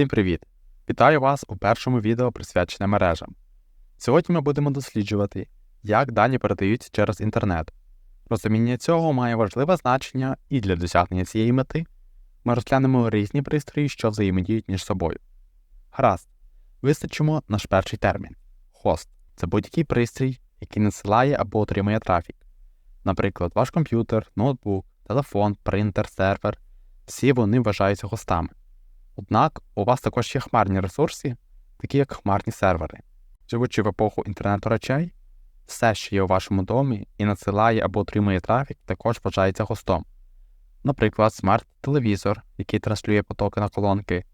Всім привіт! Вітаю вас у першому відео присвячене мережам. Сьогодні ми будемо досліджувати, як дані передаються через інтернет. Розуміння цього має важливе значення і для досягнення цієї мети ми розглянемо різні пристрої, що взаємодіють між собою. Гаразд, визначимо наш перший термін. Хост це будь-який пристрій, який надсилає або отримує трафік. Наприклад, ваш комп'ютер, ноутбук, телефон, принтер, сервер всі вони вважаються хостами. Однак у вас також є хмарні ресурси, такі як хмарні сервери. Живучи в епоху інтернету речей, все, що є у вашому домі і надсилає або отримує трафік, також вважається хостом. Наприклад, смарт-телевізор, який транслює потоки на колонки,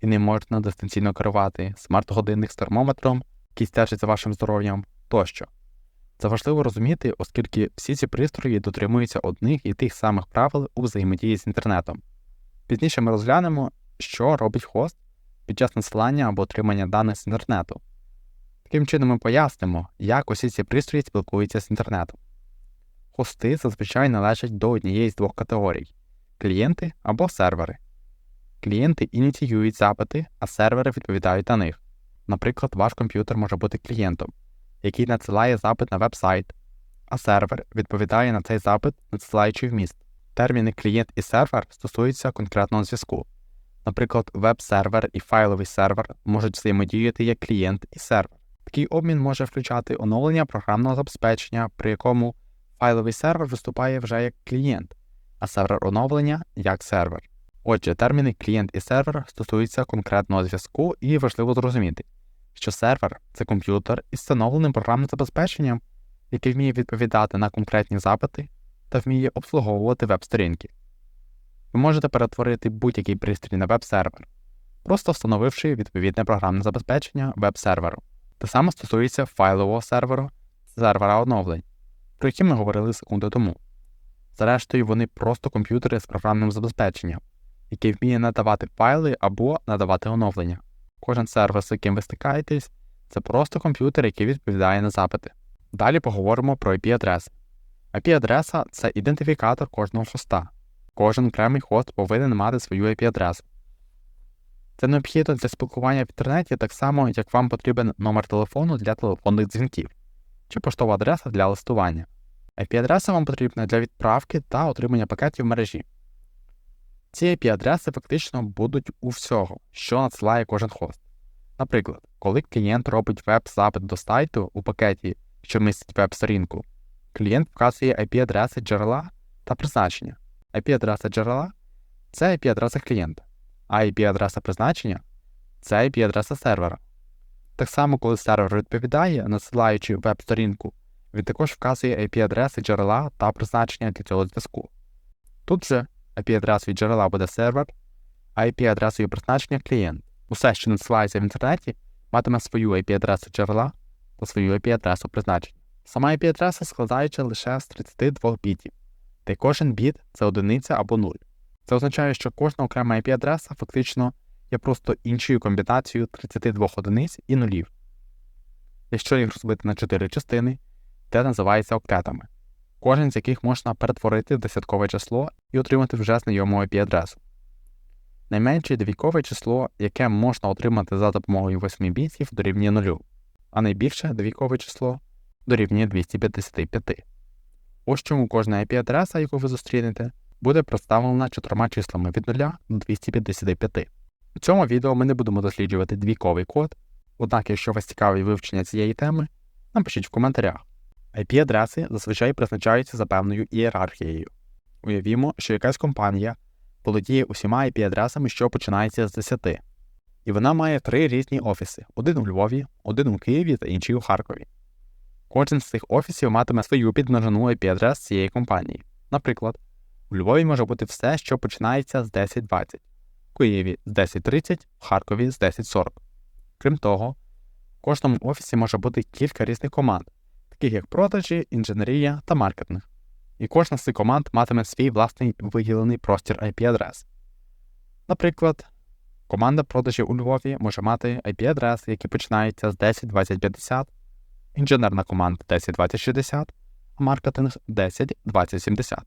і не можна дистанційно керувати, смарт-годинник з термометром, який стежить за вашим здоров'ям тощо. Це важливо розуміти, оскільки всі ці пристрої дотримуються одних і тих самих правил у взаємодії з інтернетом. Пізніше ми розглянемо, що робить хост під час надсилання або отримання даних з інтернету. Таким чином ми пояснимо, як усі ці пристрої спілкуються з інтернетом. Хости зазвичай належать до однієї з двох категорій клієнти або сервери. Клієнти ініціюють запити, а сервери відповідають на них. Наприклад, ваш комп'ютер може бути клієнтом, який надсилає запит на веб-сайт, а сервер відповідає на цей запит, надсилаючи вміст. Терміни клієнт і сервер стосуються конкретного зв'язку. Наприклад, веб-сервер і файловий сервер можуть взаємодіяти як клієнт і сервер. Такий обмін може включати оновлення програмного забезпечення, при якому файловий сервер виступає вже як клієнт, а сервер оновлення як сервер. Отже, терміни клієнт і сервер стосуються конкретного зв'язку, і важливо зрозуміти, що сервер це комп'ютер із встановленим програмним забезпеченням, який вміє відповідати на конкретні запити та вміє обслуговувати веб-сторінки. Ви можете перетворити будь-який пристрій на веб-сервер, просто встановивши відповідне програмне забезпечення веб-серверу. Те саме стосується файлового серверу сервера оновлень, про які ми говорили секунду тому. Зрештою, вони просто комп'ютери з програмним забезпеченням, який вміє надавати файли або надавати оновлення. Кожен сервер, з яким ви стикаєтесь, це просто комп'ютер, який відповідає на запити. Далі поговоримо про IP-адреси. IP-адреса це ідентифікатор кожного хоста. Кожен окремий хост повинен мати свою IP-адресу. Це необхідно для спілкування в інтернеті так само, як вам потрібен номер телефону для телефонних дзвінків чи поштова адреса для листування. IP-адреса вам потрібна для відправки та отримання пакетів в мережі. Ці IP-адреси фактично будуть у всього, що надсилає кожен хост. Наприклад, коли клієнт робить веб-запит до сайту у пакеті, що містить веб-сторінку, клієнт вказує IP-адреси джерела та призначення. IP-адреса джерела це IP-адреса клієнта, а IP-адреса призначення це IP-адреса сервера. Так само, коли сервер відповідає, надсилаючи веб-сторінку, він також вказує IP-адреси джерела та призначення для цього зв'язку. Тут же IP-адресою джерела буде сервер, а IP-адресою призначення клієнт. Усе, що надсилається в інтернеті, матиме свою IP-адресу джерела та свою IP-адресу призначення. Сама IP-адреса складається лише з 32 бітів, де кожен біт це одиниця або нуль. Це означає, що кожна окрема IP-адреса фактично є просто іншою комбінацією 32 одиниць і нулів. Якщо їх розбити на 4 частини, це називається октетами, кожен з яких можна перетворити в десяткове число і отримати вже знайому IP-адресу. Найменше двійкове число, яке можна отримати за допомогою 8 бітів, дорівнює 0, а найбільше двійкове число дорівнює 255. Ось чому кожна IP-адреса, яку ви зустрінете, буде представлена чотирма числами від 0 до 255. У цьому відео ми не будемо досліджувати двійковий код, однак, якщо вас цікавить вивчення цієї теми, напишіть в коментарях. IP-адреси зазвичай призначаються за певною ієрархією. Уявімо, що якась компанія володіє усіма IP-адресами, що починається з 10, і вона має три різні офіси: один у Львові, один у Києві та інший у Харкові. Кожен з цих офісів матиме свою підмножену IP-адрес цієї компанії. Наприклад, у Львові може бути все, що починається з 1020, в Києві з 1030, в Харкові з 1040. Крім того, в кожному офісі може бути кілька різних команд, таких як продажі, інженерія та маркетинг. І кожна з цих команд матиме свій власний виділений простір IP-адрес. Наприклад, команда продажів у Львові може мати IP-адреси, які починаються з 102050, інженерна команда 102060, а маркетинг 102070.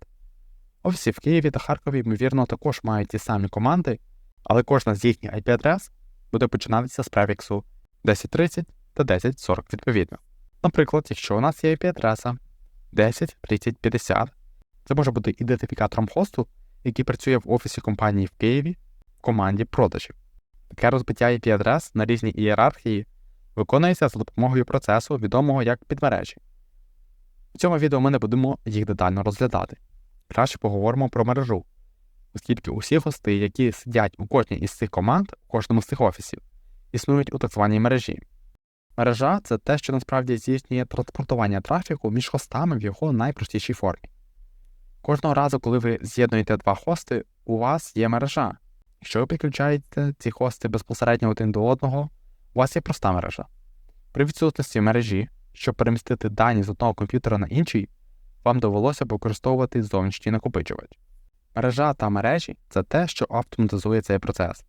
Офіси в Києві та Харкові, ймовірно, також мають ті самі команди, Але кожна з їхніх IP-адрес буде починатися з префіксу 1030 та 1040 відповідно. Наприклад, якщо у нас є IP-адреса 10 30 50, це може бути ідентифікатором хосту, який працює в офісі компанії в Києві в команді продажів. Таке розбиття IP-адрес на різні ієрархії виконується за допомогою процесу, відомого як підмережі. У цьому відео ми не будемо їх детально розглядати. Краще поговоримо про мережу, оскільки усі гости, які сидять у кожній із цих команд, у кожному з цих офісів, існують у так званій мережі. Мережа це те, що насправді здійснює транспортування трафіку між хостами в його найпростішій формі. Кожного разу, коли ви з'єднуєте два хости, у вас є мережа. Якщо ви підключаєте ці хости безпосередньо один до одного, у вас є проста мережа. При відсутності мережі, щоб перемістити дані з одного комп'ютера на інший, вам довелося використовувати зовнішній накопичувач. Мережа та мережі це те, що автоматизує цей процес,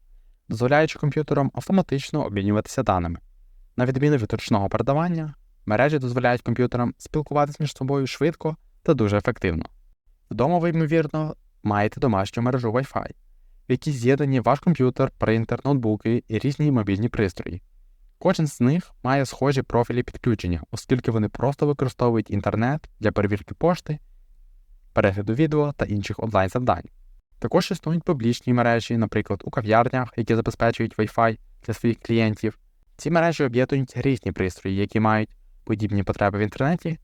дозволяючи комп'ютерам автоматично обмінюватися даними. На відміну від ручного передавання, мережі дозволяють комп'ютерам спілкуватися між собою швидко та дуже ефективно. Вдома ви, ймовірно, маєте домашню мережу Wi-Fi, в якій з'єднані ваш комп'ютер, принтер, ноутбуки і різні мобільні пристрої. Кожен з них має схожі профілі підключення, оскільки вони просто використовують інтернет для перевірки пошти, перегляду відео та інших онлайн завдань. Також існують публічні мережі, наприклад, у кав'ярнях, які забезпечують Wi-Fi для своїх клієнтів. Ці мережі об'єднують різні пристрої, які мають подібні потреби в інтернеті,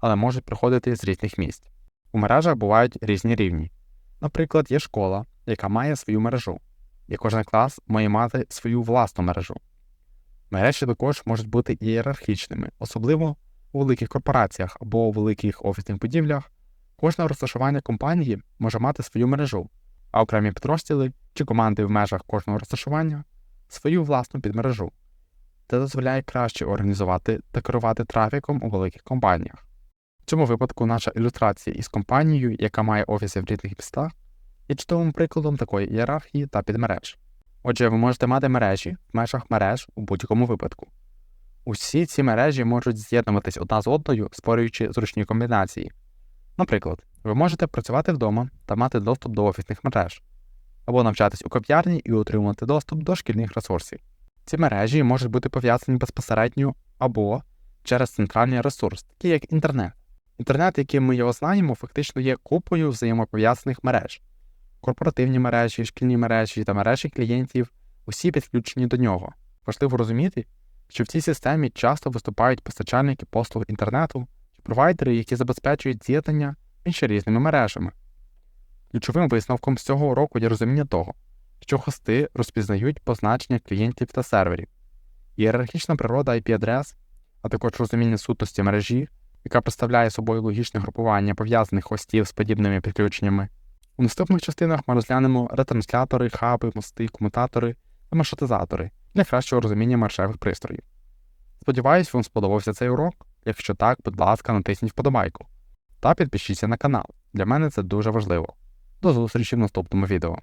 але можуть приходити з різних місць. У мережах бувають різні рівні. Наприклад, є школа, яка має свою мережу, і кожен клас має мати свою власну мережу. Мережі також можуть бути ієрархічними, особливо у великих корпораціях або у великих офісних будівлях. Кожне розташування компанії може мати свою мережу, а окремі підрозділи чи команди в межах кожного розташування свою власну підмережу. Це дозволяє краще організувати та керувати трафіком у великих компаніях. В цьому випадку наша ілюстрація із компанією, яка має офіси в різних містах, є чудовим прикладом такої ієрархії та підмереж. Отже, ви можете мати мережі в межах мереж у будь-якому випадку. Усі ці мережі можуть з'єднуватись одна з одною, створюючи зручні комбінації. Наприклад, ви можете працювати вдома та мати доступ до офісних мереж, або навчатись у коп'ярні і отримувати доступ до шкільних ресурсів. Ці мережі можуть бути пов'язані безпосередньо або через центральний ресурс, такий як інтернет. Інтернет, яким ми його знаємо, фактично є купою взаємопов'язаних мереж. Корпоративні мережі, шкільні мережі та мережі клієнтів усі підключені до нього. Важливо розуміти, що в цій системі часто виступають постачальники послуг інтернету чи провайдери, які забезпечують з'єднання між різними мережами. Ключовим висновком з цього уроку є розуміння того, що хости розпізнають позначення клієнтів та серверів, ієрархічна природа IP-адрес, а також розуміння сутності мережі, яка представляє собою логічне групування пов'язаних хостів з подібними підключеннями. У наступних частинах ми розглянемо ретранслятори, хаби, мости, комутатори та маршрутизатори для кращого розуміння маршевих пристроїв. Сподіваюсь, вам сподобався цей урок. Якщо так, будь ласка, натисніть вподобайку та підпишіться на канал. Для мене це дуже важливо. До зустрічі в наступному відео.